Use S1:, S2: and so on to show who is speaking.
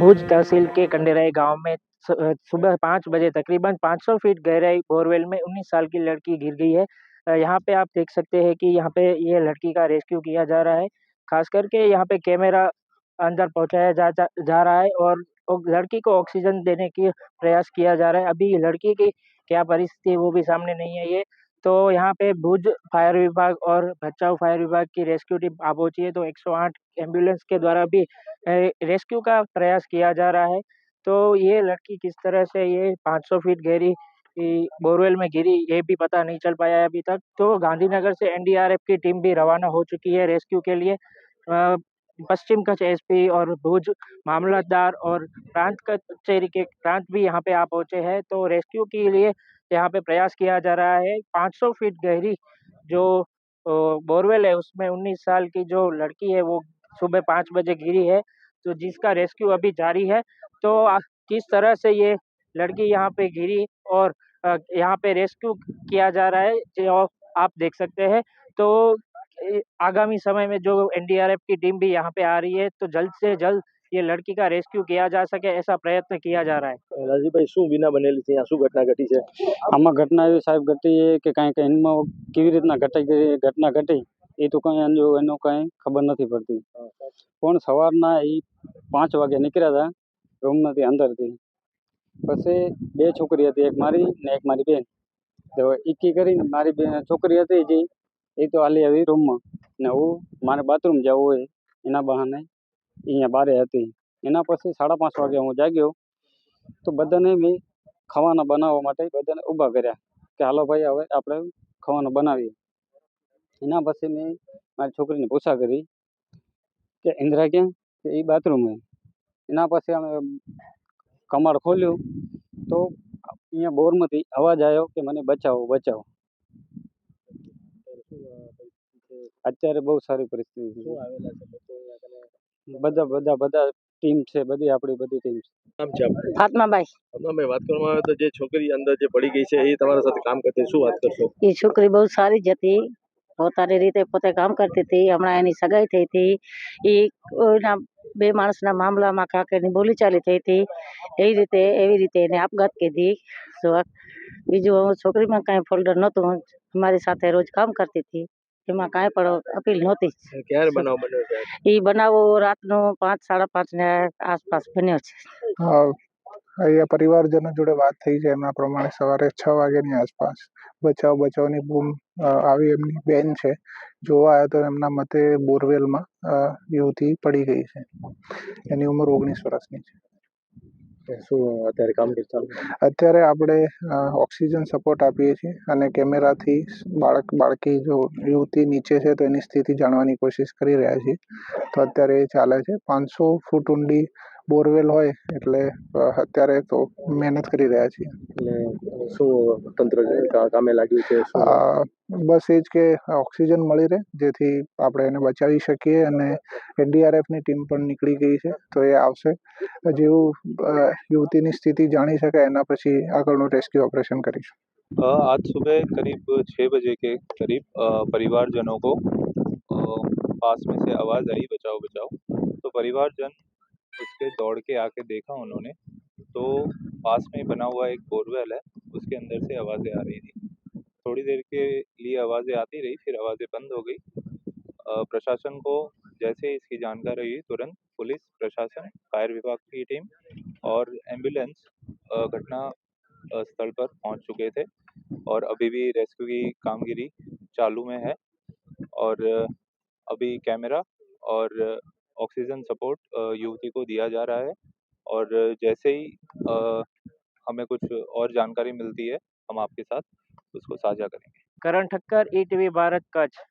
S1: भुज तहसील के कंडेराई गाँव में सुबह पाँच बजे तकरीबन 500 फीट गहराई बोरवेल में 19 साल की लड़की गिर गई है। यहाँ पे आप देख सकते हैं कि यहाँ पे ये लड़की का रेस्क्यू किया जा रहा है। खास करके यहाँ पे कैमरा अंदर पहुँचाया जा, जा, जा रहा है और लड़की को ऑक्सीजन देने की प्रयास किया जा रहा है। अभी लड़की की क्या परिस्थिति वो भी सामने नहीं है। ये तो यहाँ पे भुज फायर विभाग और बचाव फायर विभाग की रेस्क्यू टीम आ पहुँची है तो 108 एंबुलेंस के द्वारा भी रेस्क्यू का प्रयास किया जा रहा है। तो ये लड़की किस तरह से ये 500 फीट गहरी बोरवेल में गिरी, ये भी पता नहीं चल पाया अभी तक। तो गांधीनगर से एनडीआरएफ की टीम भी रवाना हो चुकी है रेस्क्यू के लिए। पश्चिम कच्छ एसपी और भुज मामलतदार और प्रांत कचेरी के प्रांत भी यहाँ पे आ पहुँचे हैं। तो रेस्क्यू के लिए यहाँ पे प्रयास किया जा रहा है। 500 फीट गहरी जो बोरवेल है, उसमें 19 साल की जो लड़की है, वो सुबह पाँच बजे गिरी है तो जिसका रेस्क्यू अभी जारी है। तो किस तरह से ये लड़की यहाँ पे गिरी और यहाँ पे रेस्क्यू किया जा रहा है जो आप देख सकते हैं। तो आगामी समय में जो एनडीआरएफ की टीम भी यहाँ पे आ रही है तो जल्द से जल्द ये लड़की का रेस्क्यू किया जा सके ऐसा प्रयत्न किया जा रहा है।
S2: राजीव भाई शू बिना बने ली थी घटना घटी
S3: है आम घटना साहब घटी है कि कहीं कहीं कि रीतना घटाई गई घटना घटी ये तो कहीं जो एनो कहीं खबर नहीं पड़ती। पर सवार ना ये पाँच वगे निकलया था रूम में थी अंदर थी। बस बे छोकरी थी एक मारी ने एक मारी बहन तो एक ही करी मारी बहन छोकरी थी जी ये तो हाली आई रूम में। वो मारे बाथरूम जाऊ बहाने અહીંયા બારે હતી. એના પછી સાડા પાંચ વાગે હું જાગ્યો તો બધાને મેં ખાવાના બનાવવા માટે બધાને ઊભા કર્યા કે હાલો ભાઈ હવે આપણે ખાવાનું બનાવીએ. એના પછી મેં મારી છોકરીને પૂછા કરી કે ઇન્દ્રા ક્યાં? કે એ બાથરૂમે એના પછી અમે કમાડ ખોલ્યું તો અહીંયા બોરમાંથી અવાજ આવ્યો કે મને બચાવો બચાવો. અત્યારે બહુ સારી પરિસ્થિતિ છે? બધા બધા બધા ટીમ છે બધી આપણી બધી ટીમ છે.
S2: નામ છે આપનું?
S4: ફાતમાબાઈ
S2: અમે વાત કરવામાં આવે તો જે છોકરી અંદર જે પડી ગઈ છે એ તમારા સાથે કામ કરતી શું વાત કરશો?
S4: એ છોકરી બહુ સારી જ હતી. પોતાની રીતે પોતે કામ કરતી હતી. હમણાં એની સગાઈ થઈ હતી. એ કોઈના બે માણસના મામલામાં કાંકની બોલીચાલી થઈ હતી. એવી રીતે એવી રીતે એને આપઘાત કીધી. બીજું હું છોકરીમાં કાંઈ ફોલ્ડર નહોતું. મારી સાથે રોજ કામ કરતી હતી. એમાં કાંઈ પણ અપીલ નહોતી.
S2: ક્યારે બનાવ બન્યો છે?
S4: એ બનાવો રાતનો પાંચ સાડા પાંચ ને આસપાસ બન્યો છે.
S5: અહીંયા પરિવારજનો જોડે વાત થઈ છે એમના પ્રમાણે સવારે છ વાગ્યાની આસપાસ. બચાવ બચાવની બૂમ આવી એમની બેન છે. જોવા આવ્યા તો એમના મતે બોરવેલમાં યુવતી પડી ગઈ છે. એની ઉંમર ઓગણીસ વર્ષની છે.
S2: શું અત્યારે કામ ચાલુ
S5: અત્યારે આપણે ઓક્સિજન સપોર્ટ આપીએ છીએ અને કેમેરાથી બાળક, બાળકી જો યુવતી નીચે છે તો એની સ્થિતિ જાણવાની કોશિશ કરી રહ્યા છીએ. તો અત્યારે એ ચાલે છે. પાંચસો ફૂટ ઊંડી બોરવેલ હોય એટલે અત્યારે તો મહેનત કરી રહ્યા છીએ.
S2: એટલે શું તંત્ર કામે લાગ્યું છે
S5: બસ એ જ કે ઓક્સિજન મળી રહે જેથી આપણે એને બચાવી શકીએ અને એનડીઆરએફની ટીમ પણ નીકળી ગઈ છે તો એ આવશે. જેવું યુવતીની સ્થિતિ જાણી શકાય એના પછી આગળનું રેસ્ક્યુ ઓપરેશન કરીશું.
S6: આજ सुबह કરીબ છ बजे કે કરીબ પરિવારજનો કો पास में અવાજ आवाज़ आई બચાવ. તો પરિવારજન उसके दौड़ के आके देखा उन्होंने तो पास में बना हुआ एक बोरवेल है, उसके अंदर से आवाज़ें आ रही थी। थोड़ी देर के लिए आवाज़ें आती रही, फिर आवाज़ें बंद हो गई। प्रशासन को जैसे इसकी जानकारी हुई, तुरंत पुलिस, प्रशासन, फायर विभाग की टीम और एंबुलेंस घटना स्थल पर पहुँच चुके थे और अभी भी रेस्क्यू की कामगिरी चालू में है और अभी कैमरा और ऑक्सीजन सपोर्ट युवती को दिया जा रहा है। और जैसे ही हमें कुछ और जानकारी मिलती है, हम आपके साथ उसको साझा करेंगे।
S1: Karan Thakkar E TV Bharat, Kutch.